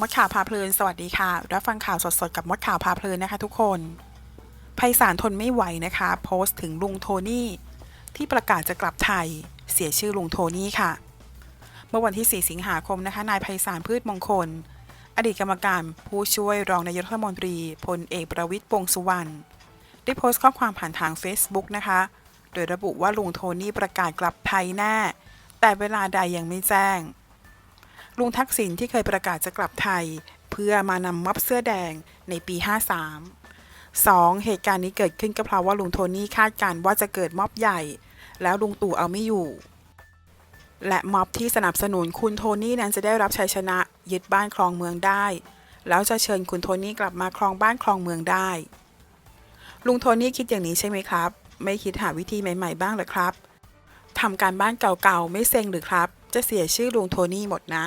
มดข่าวพาเพลิน สวัสดีค่ะ รับฟังข่าวสดๆ กับมดข่าวพาเพลินนะคะทุกคน ไพศาลทนไม่ไหวนะคะ โพสต์ถึงลุงโทนี่ ที่ประกาศจะกลับไทย เสียชื่อลุงโทนี่ค่ะ เมื่อวันที่ 4 สิงหาคมนะคะ นายไพศาลพืชมงคล อดีตกรรมการผู้ช่วยรองนายกรัฐมนตรีพลเอกประวิตรวงษ์สุวรรณ ได้โพสต์ข้อความผ่านทาง Facebook นะคะ โดยระบุว่าลุงโทนี่ประกาศกลับไทยแน่ แต่เวลาใดยังไม่แจ้ง ลุงทักษิณที่เคยประกาศจะกลับไทย เพื่อมานำม็อบเสื้อแดงในปี 53 2. เหตุการณ์นี้เกิดขึ้นก็เพราะว่าลุงโทนี่คาดการณ์ว่าจะเกิดม็อบใหญ่ แล้วลุงตู่เอาไม่อยู่ และม็อบที่สนับสนุนคุณโทนี่นั้นจะได้รับชัยชนะยึดบ้านคลองเมืองได้ แล้วจะเชิญคุณโทนี่กลับมาครองบ้านคลองเมืองได้ ลุงโทนี่คิดอย่างนี้ใช่ไหมครับ ไม่คิดหาวิธีใหม่ ๆ บ้างหรือครับทำการบ้านเก่าๆไม่เซ็งหรือครับ จะเสียชื่อลุงโทนี่หมดนะ